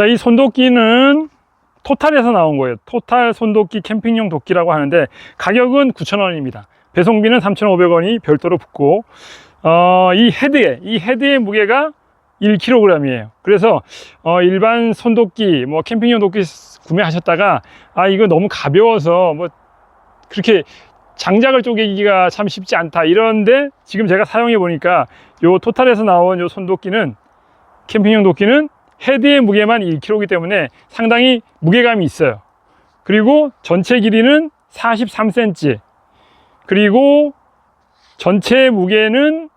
자, 이 손도끼는 토탈에서 나온 거예요. 토탈 손도끼 캠핑용 도끼라고 하는데 가격은 9,000원입니다. 배송비는 3,500원이 별도로 붙고 어, 이 헤드에 이 헤드의 무게가 1kg이에요. 그래서 어, 일반 손도끼 뭐 캠핑용 도끼 구매하셨다가 아 이거 너무 가벼워서 뭐 그렇게 장작을 쪼개기가 참 쉽지 않다 이런데 지금 제가 사용해 보니까 요 토탈에서 나온 요 손도끼는 캠핑용 도끼는 헤드의 무게만 1kg이기 때문에 상당히 무게감이 있어요. 그리고 전체 길이는 43cm. 그리고 전체 무게는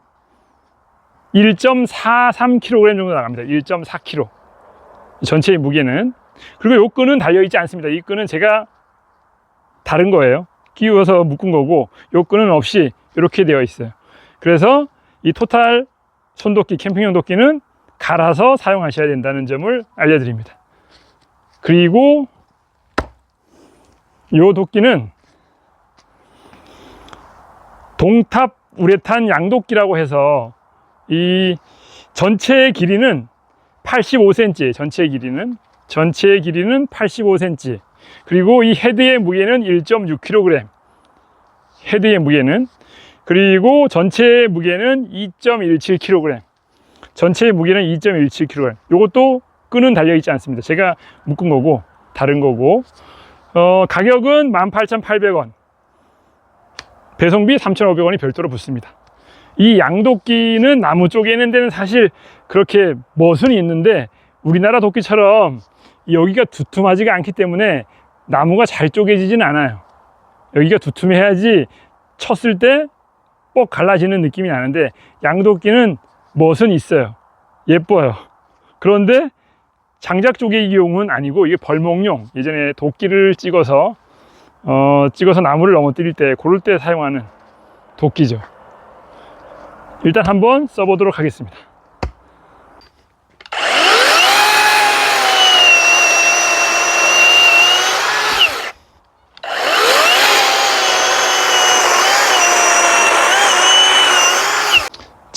1.43kg 정도 나갑니다. 1.4kg. 전체의 무게는. 그리고 요 끈은 달려있지 않습니다. 이 끈은 제가 다른 거예요. 끼워서 묶은 거고, 요 끈은 없이 이렇게 되어 있어요. 그래서 이 토탈 손도끼, 캠핑용 도끼는 갈아서 사용하셔야 된다는 점을 알려드립니다. 그리고 이 도끼는 동탑 우레탄 양도끼라고 해서 이 전체의 길이는 85cm, 전체의 길이는 전체의 길이는 85cm. 그리고 이 헤드의 무게는 1.6kg. 헤드의 무게는 그리고 전체의 무게는 2.17kg. 전체의 무게는 2.17kg. 이것도 끈은 달려 있지 않습니다. 제가 묶은 거고 다른 거고 어, 가격은 18,800원. 배송비 3,500원이 별도로 붙습니다. 이 양도끼는 나무 쪼개는 데는 사실 그렇게 멋은 있는데 우리나라 도끼처럼 여기가 두툼하지가 않기 때문에 나무가 잘 쪼개지진 않아요. 여기가 두툼해야지 쳤을 때 뻑 갈라지는 느낌이 나는데 양도끼는 멋은 있어요. 예뻐요. 그런데 장작 쪼개기용은 아니고 이게 벌목용 예전에 도끼를 찍어서 어, 찍어서 나무를 넘어뜨릴 때 고를 때 사용하는 도끼죠. 일단 한번 써보도록 하겠습니다.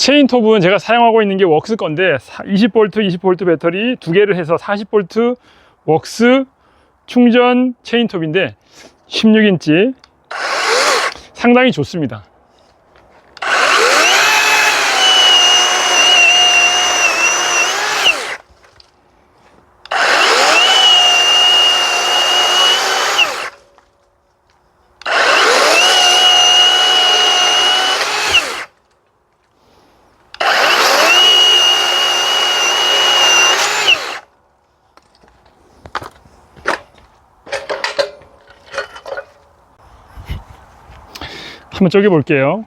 체인 톱은 제가 사용하고 있는 게 웍스 건데 20V, 20V 배터리 두 개를 해서 40V 웍스 충전 체인 톱인데 16인치 상당히 좋습니다. 한번 쪼개 볼게요.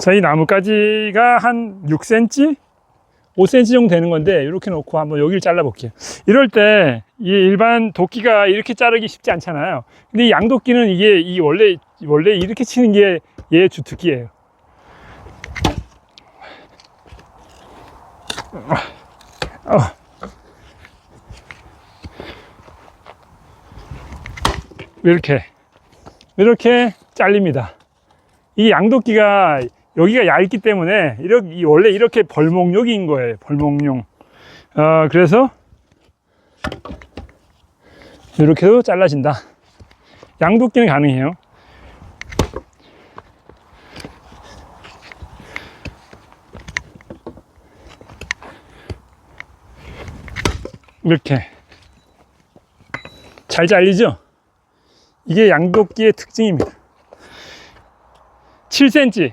자, 이 나뭇가지가 한 6cm? 5cm 정도 되는 건데, 이렇게 놓고 한번 여기를 잘라 볼게요. 이럴 때, 이 일반 도끼가 이렇게 자르기 쉽지 않잖아요. 근데 이 양도끼는 이게, 이 원래, 원래 이렇게 치는 게 얘 주특기예요. 어. 이렇게, 이렇게 잘립니다. 이 양도끼가 여기가 얇기 때문에 이렇게 이 원래 이렇게 벌목용인 거예요. 벌목용. 어, 그래서 이렇게 도 잘라진다. 양도끼는 가능해요. 이렇게 잘 잘리죠? 이게 양도끼의 특징입니다. 7cm,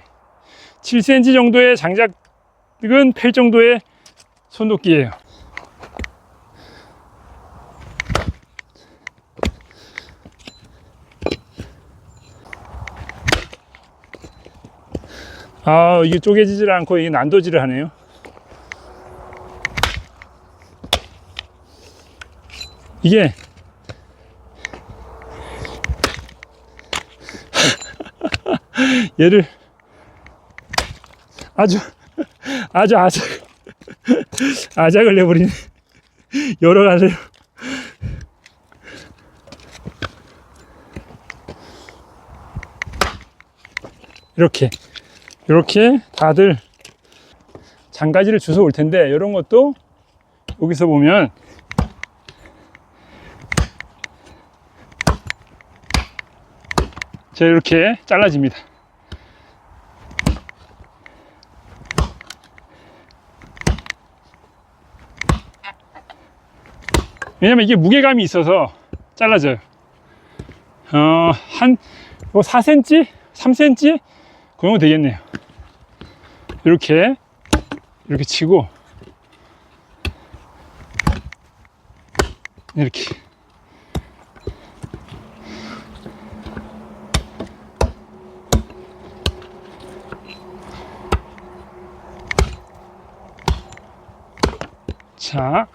7cm 정도의 장작은 펼 정도의 손도끼예요. 아 이게 쪼개지질 않고 이게 난도질을 하네요. 이게 얘를 아주 아주 아작 아작을 내버리네. 여러 가지로 이렇게 이렇게 다들 장가지를 주워 올 텐데 이런 것도 여기서 보면 자 이렇게 잘라집니다 왜냐면 이게 무게감이 있어서 잘라져요 어, 한 4cm? 3cm? 그 정도 되겠네요 이렇게 이렇게 치고 이렇게 자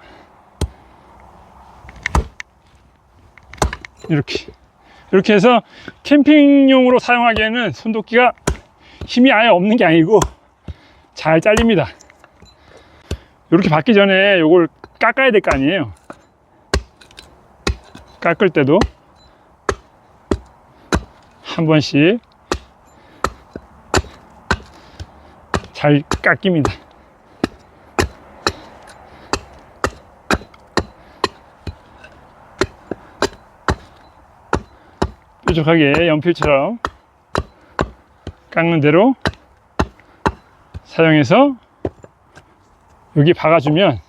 이렇게. 이렇게 해서 캠핑용으로 사용하기에는 손도끼가 힘이 아예 없는 게 아니고 잘 잘립니다. 이렇게 받기 전에 이걸 깎아야 될 거 아니에요? 깎을 때도 한 번씩 잘 깎입니다 뾰족하게 연필처럼 깎는 대로 사용해서 여기 박아주면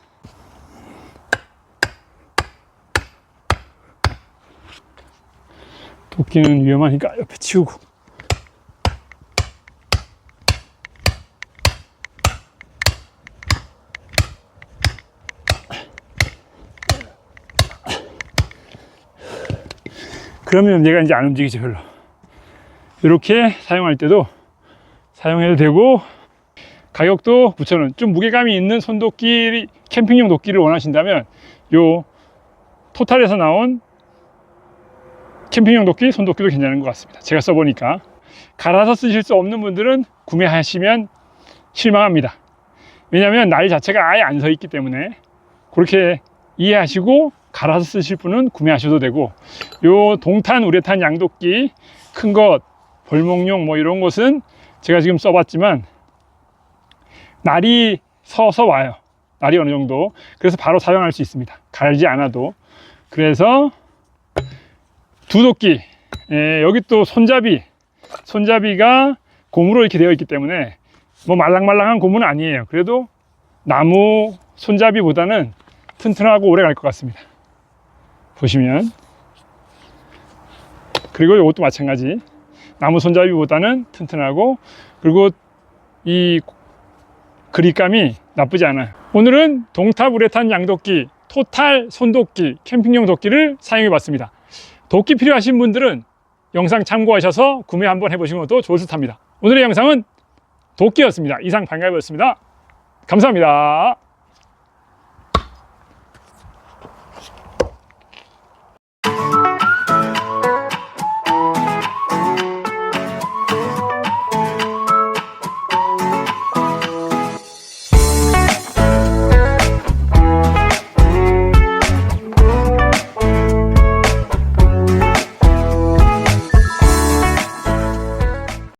도끼는 위험하니까 옆에 치우고 그러면 얘가 이제 안 움직이죠 별로. 이렇게 사용할 때도 사용해도 되고 가격도 9,000원 좀 무게감이 있는 손도끼 캠핑용 도끼를 원하신다면 요 토탈에서 나온 캠핑용 도끼 손도끼도 괜찮은 것 같습니다. 제가 써보니까. 갈아서 쓰실 수 없는 분들은 구매하시면 실망합니다. 왜냐하면 날 자체가 아예 안 서 있기 때문에 그렇게 이해하시고 갈아서 쓰실 분은 구매하셔도 되고 요 동탄 우레탄 양도끼 큰 것 벌목용 뭐 이런 것은 제가 지금 써봤지만 날이 서서 와요. 날이 어느 정도. 그래서 바로 사용할 수 있습니다. 갈지 않아도. 그래서 두 도끼. 예, 여기 또 손잡이. 손잡이가 고무로 이렇게 되어 있기 때문에 뭐 말랑말랑한 고무는 아니에요. 그래도 나무 손잡이보다는 튼튼하고 오래 갈 것 같습니다 보시면 그리고 이것도 마찬가지. 나무 손잡이보다는 튼튼하고 그리고 이 그립감이 나쁘지 않아요. 오늘은 동탑 우레탄 양도끼 토탈 손도끼 캠핑용 도끼를 사용해 봤습니다. 도끼 필요하신 분들은 영상 참고하셔서 구매 한번 해보시는 것도 좋을 듯 합니다. 오늘의 영상은 도끼였습니다. 이상 반가이였습니다. 감사합니다